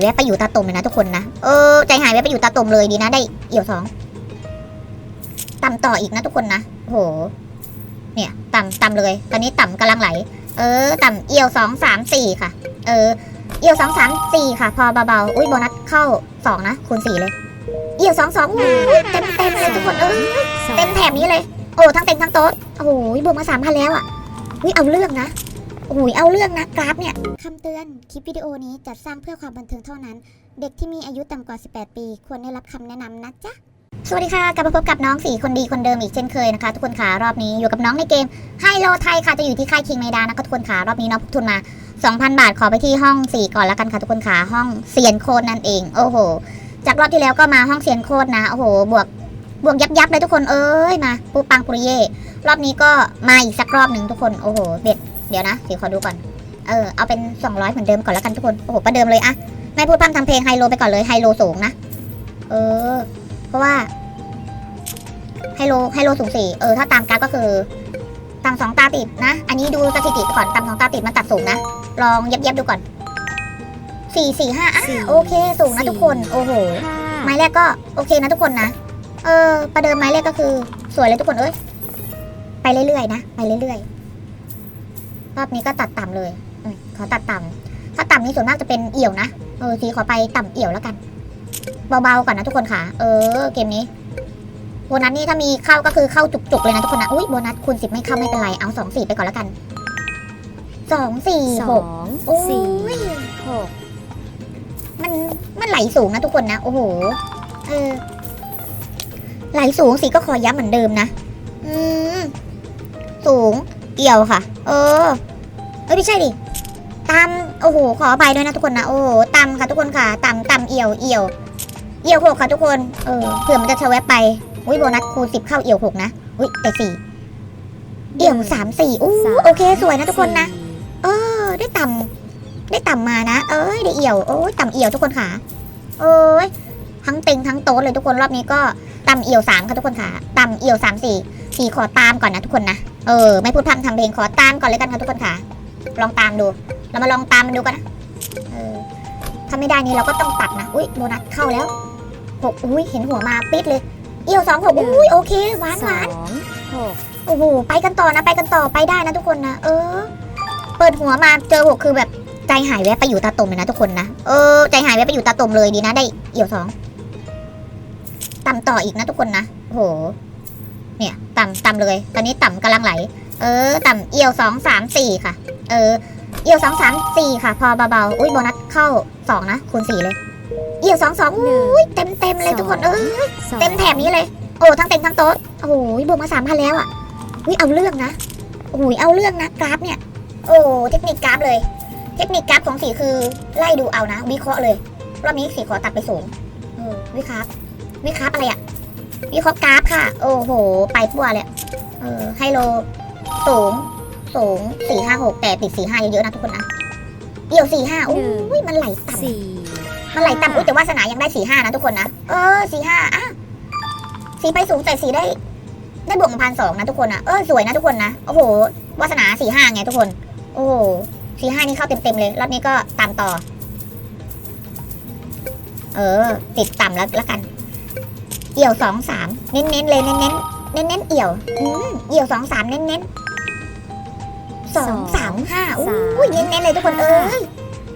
แวะไปอยู่ตาตุ่มเลยนะทุกคนนะ เออใจหายแวะไปอยู่ตาตุ่มเลยดีนะได้เอี่ยวสองต่ำต่ออีกนะทุกคนนะโห เนี่ยต่ำต่ำเลย ตอนนี้ต่ำกำลังไหล เออ ต่ำเอี่ยวสองสามสี่ค่ะ เออ เอี่ยวสองสามสี่ค่ะ พอเบาๆ อุ้ยโบนัสเข้าสองนะคูณสี่เลย เอี่ยวสองสองเต็มเต็มเลยทุกคนเออเต็มแถบนี้เลย โอ้ทั้งเต็มทั้งโต๊ะโอ้โบวกมาสามพันแล้วอะอุ้ยเอาเรื่องนะ โอ้ยเอาเรื่องนะกราฟเนี่ยคำเตือน คลิปวิดีโอนี้จัดสร้างเพื่อความบันเทิงเท่านั้น เด็กที่มีอายุต่ำกว่า 18 ปี ควรได้รับคำแนะนำนะจ๊ะ สวัสดีค่ะ กลับมาพบกับน้องสี่คนดีคนเดิมอีกเช่นเคยนะคะ ทุกคนค่ะรอบนี้อยู่กับน้องในเกมไฮโลไทยค่ะจะอยู่ที่ค่ายคิงเมดานะคะทุกคนค่ะรอบนี้น้องพกทุนมา 2,000 บาทขอไปที่ห้อง 4 ก่อนแล้วกันค่ะทุกคนค่ะห้องเซียนโคนนั่นเอง โอ้โห จากรอบที่แล้วก็มาห้องเซียนโคตรนะโอ้โห บวกบวกยับยับเลยทุกคนเอ้ยมาปูปังปุริเย่รอบนี้ก็มาอีกสักรอบหนึ่งทุกคนโอ้โหเด็ด เดี๋ยวนะเดี๋ยวขอดูก่อน เออ เอาเป็น 200 เหมือนเดิมก่อนแล้วกันทุกคน โอ้โห ประเดิมเลยอะไม่พูดพร่ำทำเพลงไฮโลไปก่อนเลยไฮโลสูงนะ เออ เพราะว่าไฮโลไฮโลสูงสี่เออ ถ้าตามกราฟก็คือต่ำสองตาติดนะ อันนี้ดูสถิติก่อนต่ำสองตาติดมันตัดสูงนะ ลองเย็บเย็บๆดูก่อนสี่สี่ห้าอะสี่โอเค สูงนะทุกคน โอ้โห ไม้แรกก็โอเคนะทุกคนนะ เออ ประเดิมไม้แรกก็คือ สวยเลยทุกคนเอ้ย ไปเรื่อยๆนะ ไปเรื่อยๆ รอบนี้ก็ตัดต่ำเลยอมขอตัดต่ำถ้าต่ำนี่ส่วนมากจะเป็นเอี่ยวนะเออทีขอไปต่ำเอี่ยวแล้วกัน เบาๆก่อนนะทุกคนค่ะ เออ เกมนี้โบนัสนี่ถ้ามีเข้าก็คือเข้าจุกๆเลยนะทุกคนนะอุ้ยโบนัสคูณสิบไม่เข้าไม่เป็นไรเอาสองสี่ไปก่อนแล้วกันสองสี่สหอกงโอ้สี่ยหกมันมันไหลสูงนะทุกคนนะ โอ้โหเออไหลสูงสิก็ขอย้ำเหมือนเดิมนะ อืมสูง เกี่ยวค่ะ เออเอ้ยไม่ใช่ดิตามโอ้โหขออภัยด้วยนะทุกคนนะโอ้โหตามค่ะทุกคนค่ะตามตามเอี่ยวเอี่ยวเอี่ยวหกค่ะทุกคนเออเผื่อมันจะชะแวบไปอุ้ยโบนัสคูณสิบเข้าเอี่ยวหกนะอุ้ยแต่สี่เอี่ยวสามสี่อู้สามโอเคสวยนะทุกคนนะสี่เออ ได้ต่ำได้ต่ำมานะ เอ้ยได้เอี่ยวโอ้ยต่ำเอี่ยวทุกคนค่ะโอ้ยทั้งเต็งทั้งโต๊ะเลยทุกคนรอบนี้ก็ต่ำเอี่ยวสามค่ะทุกคนค่ะต่ำเอี่ยวสามสี่สี่ขอตามก่อนนะทุกคนนะ เออ ไม่พูดพร่ำทำเพลงขอตามก่อนเลยกันค่ะทุกคนค่ะ ลองตามดู เรามาลองตามมันดูกันนะเออถ้าไม่ได้นี่เราก็ต้องตัดนะ อุ้ยโบนัสเข้าแล้วหกอุ้ยเห็นหัวมาปิดเลย เอี่ยวสองหกอุ้ยโอเคหวานหสวานองหกโอ้โหไปกันต่อนะไปกันต่อไปได้นะทุกคนนะเออ เปิดหัวมาเจอหกคือแบบใจหายแวะไปอยู่ตาตุ่มเลยนะทุกคนนะเออใจหายแวะไปอยู่ตาตุ่มเลยดีนะได้เอี่ยวสองต่ำต่ออีกนะทุกคนนะโอ้โหเนี่ย ต่ำต่ำเลย ตอนนี้ต่ำกำลังไหล เออ ต่ำเอี่ยวสองสามสี่ค่ะ เออ เอี่ยวสองสามสี่ค่ะ พอเบาๆ อุ้ยโบนัสเข้าสองนะ คูณสี่เลย เอี่ยวสองสองอุ้ยเต็มเต็มๆเลยทุกคน เออสองเต็มแถบนี้เลย โอ้ ทั้งเต็มทั้งโต๊ะ โอ้โหบวกมาสามพันแล้วอะ อุ้ยเอาเรื่องนะโอ้ยเอาเรื่องนะกราฟเนี่ย โอ้ เทคนิคกราฟเลย เทคนิคกราฟของสีคือไล่ดูเอานะ วิเคราะห์เลย รอบนี้สีขอตัดไปสูงเออวิเคราะห์วิเคราะห์อะไรอะ วิเคราะห์กราฟค่ะ โอ้โห ไปปัวเลยอะเออไฮโลสูง สูงสี่ห้าหกแต่ติดสี่ห้าเยอะๆนะทุกคนนะเอี่ยวสี่ห้าโอ้ยมันไหลต่ำสี่มันไหลต่ำอุ้ยแต่วาสนายังได้สี่ห้านะทุกคนนะ เออสี่ห้าอะสีไปสูงแต่สีได้ ได้บวกมาพันสองนะทุกคนนะเออสวยนะทุกคนนะ โอ้โห วาสนาสี่ห้าไงทุกคน โอ้โหสี่ห้านี่เข้าเต็มๆเลย รอบนี้ก็ตามต่อ เออ ติดต่ำแล้วละกัน เอี่ยวสองสามเน้นๆเลยเน้นๆเน้นๆเอี่ยวอืมเอี่ยวสองสามเน้นๆสองสามห้าอุ้ยเน้นๆเลยทุกคนเอ้ย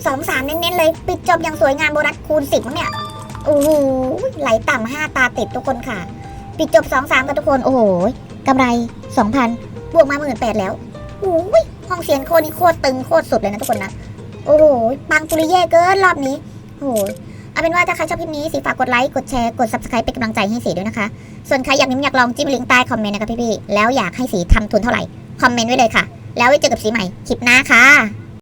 สองสามเน้นๆเลย ปิดจบอย่างสวยงามโบนัสคูณสิบมั้งเนี่ยโอ้โหไหลต่ำห้าตาติดทุกคนค่ะ ปิดจบสองสามกันทุกคนโอ้โหกำไรสองพันบวกมาหมื่นแปดแล้วโอ้ยห้องเสียงโคตรนี่โคตรตึงโคตรสุดเลยนะทุกคนนะโอ้โหปังปุริเย่เกินรอบนี้โอ้โห เอาเป็นว่าถ้าใครชอบคลิปนี้สีฝากกดไลค์ กดแชร์ กด subscribe เป็นกำลังใจให้สีด้วยนะคะ ส่วนใครอยากนิ้มอยากลองจิ้มลิงก์ใต้คอมเมนต์นะคะพี่ๆแล้วอยากให้สีทำทุนเท่าไหร่ คอมเมนต์ไว้เลยค่ะ แล้วไว้เจอกับสีใหม่คลิปหน้าค่ะ